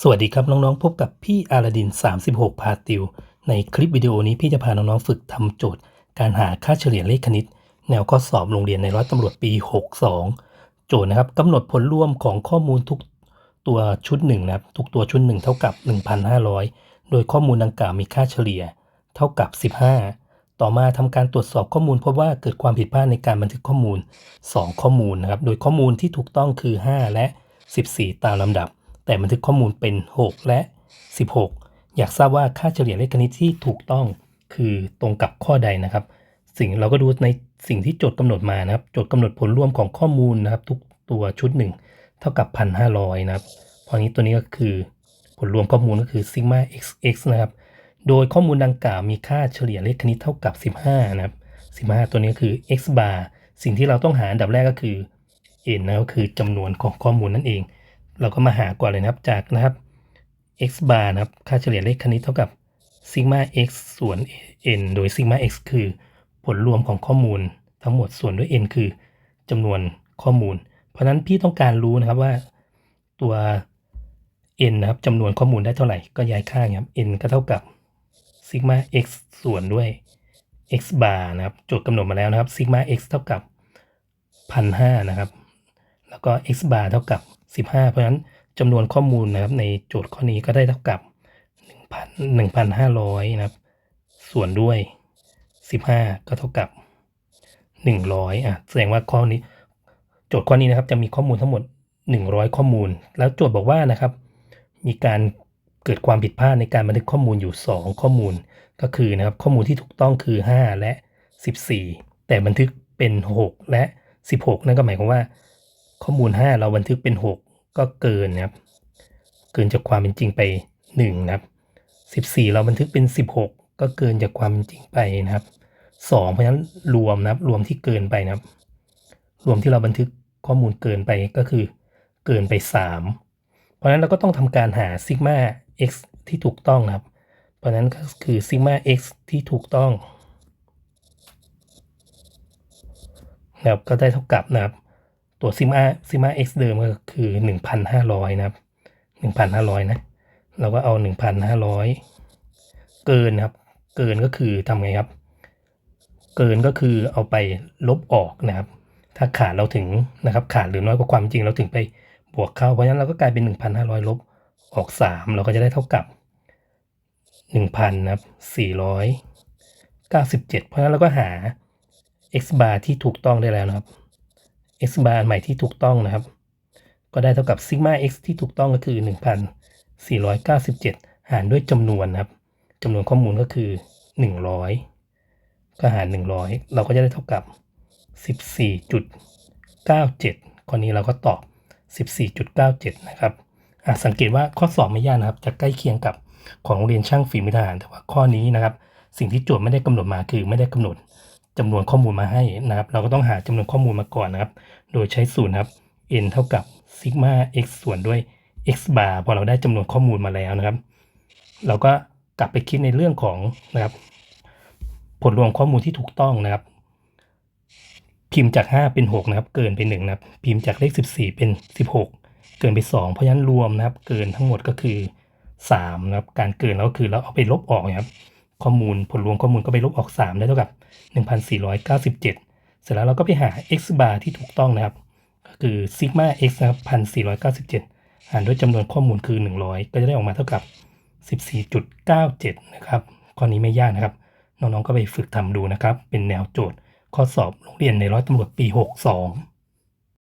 สวัสดีครับน้องๆ พบกับพี่อาลาดิน 36 พาติว ในคลิปวิดีโอนี้พี่จะพาน้องๆ ฝึกทำโจทย์ การหาค่าเฉลี่ยเลขคณิต แนวข้อสอบโรงเรียนในร้อยตำรวจปี 62 โจทย์นะครับกำหนดผลรวมของข้อมูลทุกตัวชุดหนึ่งนะครับทุกตัวชุดหนึ่งเท่ากับ 1,500 โดยข้อมูลดังกล่าวมีค่าเฉลี่ย เท่ากับ 15 ต่อมาทำการตรวจสอบข้อมูลพบว่าเกิดความผิดพลาดในการบันทึกข้อมูล 2 ข้อมูลนะครับโดยข้อมูลที่ถูกต้องคือ 5 และ 14 ตามลำดับ แต่บันทึกข้อมูลเป็น 6 และ 16 อยากทราบว่าค่าเฉลี่ยเลขคณิตที่ถูกต้องคือตรงกับข้อใดนะครับ สิ่งเราก็ดูในสิ่งที่โจทย์กำหนดมานะครับโจทย์กำหนดผลรวมของข้อมูลนะครับ ทุกตัวชุดหนึ่งเท่ากับ 1,500 นะครับพราะนี้ตัวนี้ก็คือผลรวมข้อมูลก็คือซิกมา xx นะครับโดยข้อมูลดังกล่าวมีค่าเฉลี่ยเลขคณิตเท่ากับ 15 นะครับ 15 ตัวนี้ก็คือ x bar สิ่งที่เราต้องหาอันดับแรกก็คือ n นะก็คือจำนวนของข้อมูลนั่นเอง เราก็มาหาก่อนเลยนะครับจากนะครับ x bar นะครับ ค่าเฉลี่ยเลขคณิตเท่ากับซิกมา x ส่วน n โดยซิกมา x คือผลรวมของข้อมูลทั้งหมดส่วนด้วย n คือจำนวนข้อมูล เพราะนั้นพี่ต้องการรู้นะครับว่าตัว n นะครับจำนวนข้อมูลได้เท่าไหร่ ก็ย้ายค่าครับ n ก็เท่ากับซิกมา x ส่วนด้วย x bar นะครับ โจทย์กำหนดมาแล้วนะครับซิกมา x เท่ากับพันห้านะครับ แล้วก็ x bar เท่ากับ 15 เพราะฉะนั้นจำนวนข้อมูลนะครับในโจทย์ข้อนี้ก็ได้เท่ากับ 1,500 นะครับ ส่วนด้วย 15 ก็เท่ากับ 100อะแสดงว่าข้อนี้ โจทย์ข้อนี้นะครับจะมีข้อมูลทั้งหมด 100 ข้อมูล แล้วโจทย์บอกว่านะครับ มีการเกิดความผิดพลาดในการบันทึกข้อมูลอยู่ 2 ข้อมูลก็คือนะครับข้อมูลที่ถูกต้องคือ 5 และ 14 แต่บันทึกเป็น 6 และ 16 นั่นก็หมายความว่า ข้อมูล 5 เราบันทึกเป็น 6 ก็เกินนะครับ เกินจากความเป็นจริงไป1นะครับ 14 เราบันทึกเป็น 16 ก็เกินจากความเป็นจริงไปนะครับ 2 เพราะฉะนั้นรวมนะครับ รวมที่เกินไปนะครับ รวมที่เราบันทึกข้อมูลเกินไปก็คือเกินไป 3 เพราะฉะนั้นเราก็ต้องทำการหาซิกมา x ที่ถูกต้องนะครับ เพราะฉะนั้นก็คือซิกมา x ที่ถูกต้องนะครับก็ได้เท่ากับนะครับ ตัวซิมาซิมา x เดิมก็คือ 1,500 นะครับ 1,500 นะ เราก็เอา 1,500 เกินครับ เกินก็คือทำไงครับ เกินก็คือเอาไปลบออกนะครับ ถ้าขาดเราถึงนะครับ ขาดหรือน้อยกว่าความจริงเราถึงไปบวกเข้า เพราะฉะนั้นเราก็กลายเป็น 1,500 ลบออก 3 เราก็จะได้เท่ากับ 1,000นะครับ497 เพราะฉะนั้นเราก็หา x bar ที่ถูกต้องได้แล้วนะครับ x-bar ใหม่ที่ถูกต้องนะครับ ก็ได้เท่ากับ sigma x ที่ถูกต้องก็คือ 1,497 หารด้วยจำนวนนะครับจำนวนข้อมูลก็คือ 100 ก็หาร 100 เราก็จะได้เท่ากับ 14.97 ข้อนี้เราก็ตอบ 14.97 นะครับอะสังเกตว่าข้อสอบไม่ยากนะครับ จะใกล้เคียงกับของโรงเรียนช่างฝีมือทหารแต่ว่าข้อนี้นะครับ สิ่งที่โจทย์ไม่ได้กำหนดมาคือไม่ได้กำหนด จำนวนข้อมูลมาให้นะครับ เราก็ต้องหาจำนวนข้อมูลมาก่อนนะครับ โดยใช้สูตรครับ n เท่ากับซิกมา x ส่วนด้วย x bar พอเราได้จำนวนข้อมูลมาแล้วนะครับ เราก็กลับไปคิดในเรื่องของนะครับ ผลรวมข้อมูลที่ถูกต้องนะครับ พิมพ์จาก 5 เป็น 6 นะครับ เกินไป1นะครับ พิมพ์จากเลข 14 เป็น 16 เกินไป 2 เพราะฉะนั้นรวมนะครับ เกินทั้งหมดก็คือ3นะครับ การเกินเราก็คือเราเอาไปลบออกนะครับ ข้อมูลผลรวมข้อมูลก็ไปลบออก 3 ได้เท่ากับ 1,497 เสร็จแล้วเราก็ไปหา x bar ที่ถูกต้องนะครับ ก็คือซิกมา x นะครับ1,497 หารด้วยจำนวนข้อมูลคือ 100 ก็จะได้ออกมาเท่ากับ 14.97 นะครับ ข้อนี้ไม่ยากนะครับ น้องๆก็ไปฝึกทำดูนะครับ เป็นแนวโจทย์ข้อสอบโรงเรียนในร้อยตำรวจปี 62